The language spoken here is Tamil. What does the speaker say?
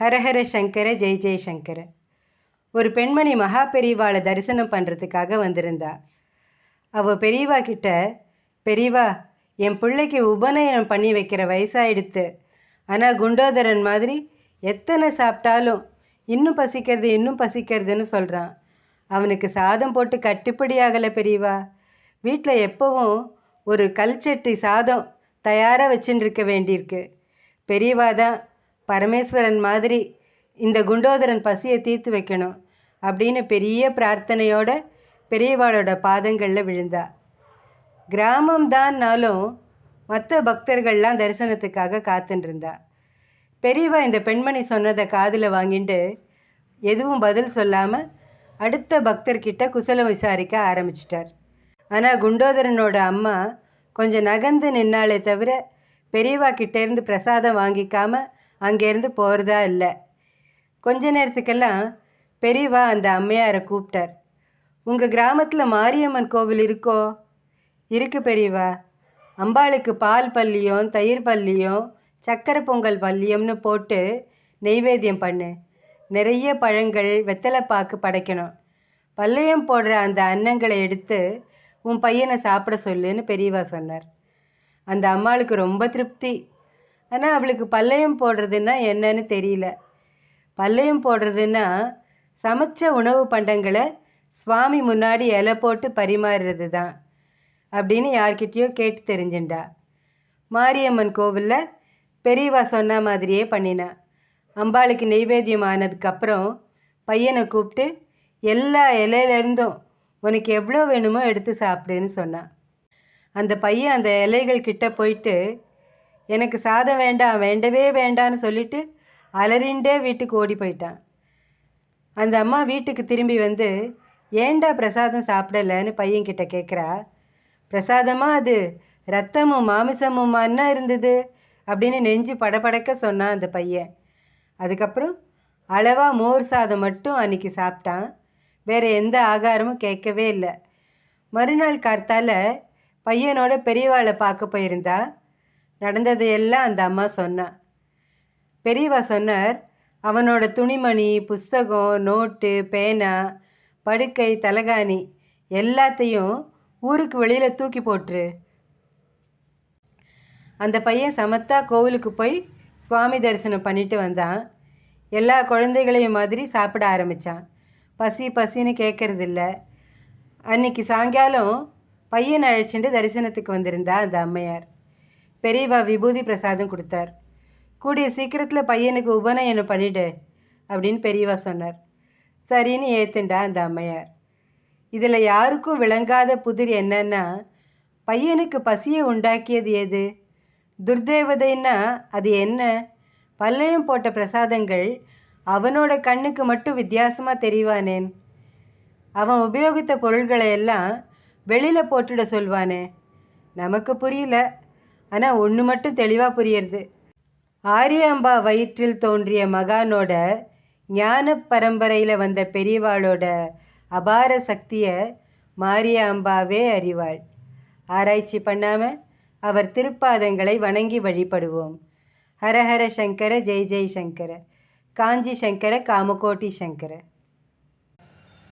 ஹரஹர சங்கர ஜெய் ஜெய் சங்கர. ஒரு பெண்மணி மகா பெரியவாளை தரிசனம் பண்ணுறதுக்காக வந்திருந்தா. அவள் பெரியவா கிட்ட பெரியவா என் பிள்ளைக்கு உபநயனம் பண்ணி வைக்கிற வயசாயிடுத்து. ஆனால் குண்டோதரன் மாதிரி எத்தனை சாப்பிட்டாலும் இன்னும் பசிக்கிறது இன்னும் பசிக்கிறதுன்னு சொல்கிறான் அவனுக்கு சாதம் போட்டு கட்டுப்படி ஆகலை பெரியவா. வீட்டில் எப்போவும் ஒரு கல்ச்சட்டி சாதம் தயாராக வச்சுட்டு இருக்க வேண்டியிருக்கு. பெரியவா தான் பரமேஸ்வரன் மாதிரி இந்த குண்டோதரன் பசியை தீர்த்து வைக்கணும் அப்படின்னு பெரிய பிரார்த்தனையோட பெரியவாளோட பாதங்களில் விழுந்தா. கிராமம்தான்னாலும் மற்ற பக்தர்கள்லாம் தரிசனத்துக்காக காத்துட்டு பெரியவா இந்த பெண்மணி சொன்னதை காதில் வாங்கிட்டு எதுவும் பதில் சொல்லாமல் அடுத்த பக்தர்கிட்ட குசலம் விசாரிக்க ஆரம்பிச்சிட்டார். ஆனால் குண்டோதரனோட அம்மா கொஞ்சம் நகர்ந்து நின்னாலே தவிர பெரியவா கிட்டேருந்து பிரசாதம் வாங்கிக்காம அங்கேருந்து போகிறதா இல்லை. கொஞ்ச நேரத்துக்கெல்லாம் பெரியவா அந்த அம்மையாரை கூப்பிட்டார் உங்கள் கிராமத்தில் மாரியம்மன் கோவில் இருக்கோ? இருக்கு பெரியவா. அம்பாளுக்கு பால் பள்ளியும் தயிர் பள்ளியும் சக்கரை பொங்கல் பள்ளியம்னு போட்டு நெய்வேத்தியம் பண்ணு. நிறைய பழங்கள் வெத்தலைப்பாக்கு படைக்கணும். பள்ளியம் போடுற அந்த அன்னங்களை எடுத்து உன் பையனை சாப்பிட சொல்லுன்னு பெரியவா சொன்னார். அந்த அம்மாளுக்கு ரொம்ப திருப்தி. ஆனால் அவளுக்கு பல்லையம் போடுறதுன்னா என்னன்னு தெரியல. பல்லையம் போடுறதுன்னா சமைச்ச உணவு பண்டங்களை சுவாமி முன்னாடி இலை போட்டு பரிமாறுறது தான் அப்படின்னு யார்கிட்டயோ கேட்டு தெரிஞ்சுண்டா மாரியம்மன் கோவிலில் பெரியவா சொன்ன மாதிரியே பண்ணினா. அம்பாளுக்கு நெய்வேத்தியம் ஆனதுக்கப்புறம் பையனை கூப்பிட்டு எல்லா இலையிலேருந்தும் உனக்கு எவ்வளோ வேணுமோ எடுத்து சாப்பிடுன்னு சொன்னான் அந்த பையன் அந்த இலைகள் கிட்ட போயிட்டு எனக்கு சாதம் வேண்டாம் வேண்டவே வேண்டான்னு சொல்லிட்டு அலறிண்டே வீட்டுக்கு ஓடி போயிட்டான். அந்த அம்மா வீட்டுக்கு திரும்பி வந்து ஏண்டா பிரசாதம் சாப்பிடலன்னு பையன்கிட்ட கேட்குறா பிரசாதமா அது? ரத்தமும் மாமிசமுமான்னா இருந்தது? அப்படின்னு நெஞ்சு படபடக்க சொன்னான் அந்த பையன். அதுக்கப்புறம் அளவாக மோர் சாதம் மட்டும் அன்னைக்கு சாப்பிட்டான். வேறு எந்த ஆகாரமும் கேட்கவே இல்லை. மறுநாள் கார்த்தால பையனோட பெரியவாளை பார்க்க போயிருந்தா நடந்ததையெல்லாம் அந்த அம்மா சொன்னா. பெரியவா சொன்னார் அவனோட துணிமணி புஸ்தகம் நோட்டு பேனா படுக்கை தலகாணி எல்லாத்தையும் ஊருக்கு வெளியில் தூக்கி போட்டுரு. அந்த பையன் சமத்தா கோவிலுக்கு போய் சுவாமி தரிசனம் பண்ணிட்டு வந்தான். எல்லா குழந்தைகளையும் மாதிரி சாப்பிட ஆரம்பித்தான் பசி பசின்னு கேட்கறதில்ல அன்னைக்கு சாயங்காலம் பையன் அழைச்சிட்டு தரிசனத்துக்கு வந்திருந்தா அந்த அம்மையார். பெரியவா விபூதி பிரசாதம் கொடுத்தார். கூடிய சீக்கிரத்தில் பையனுக்கு உபநயனம் பண்ணிடு அப்படின்னு பெரியவா சொன்னார். சரின்னு ஏத்துண்டா அந்த அம்மையார். இதில் யாருக்கும் விளங்காத புதிர் என்னன்னா பையனுக்கு பசியை உண்டாக்கியது எது? துர்தேவதைன்னா அது என்ன? பல்லையும் போட்ட பிரசாதங்கள் அவனோட கண்ணுக்கு மட்டும் வித்தியாசமாக தெரிவானேன். அவன் உபயோகித்த பொருள்களை எல்லாம் வெளியில் போட்டுட சொல்வானே. நமக்கு புரியல. ஆனால் ஒன்று மட்டும் தெளிவாக புரியுறது. ஆரியாம்பா வயிற்றில் தோன்றிய மகானோட ஞான பரம்பரையில் வந்த பெரியவாளோட அபார சக்தியை மாரியாம்பாவே அறிவாள். ஆராய்ச்சி பண்ணாமல் அவர் திருப்பாதங்களை வணங்கி வழிபடுவோம். ஹரஹர சங்கர ஜெய் ஜெய் சங்கர. காஞ்சி சங்கர காமகோட்டி சங்கர.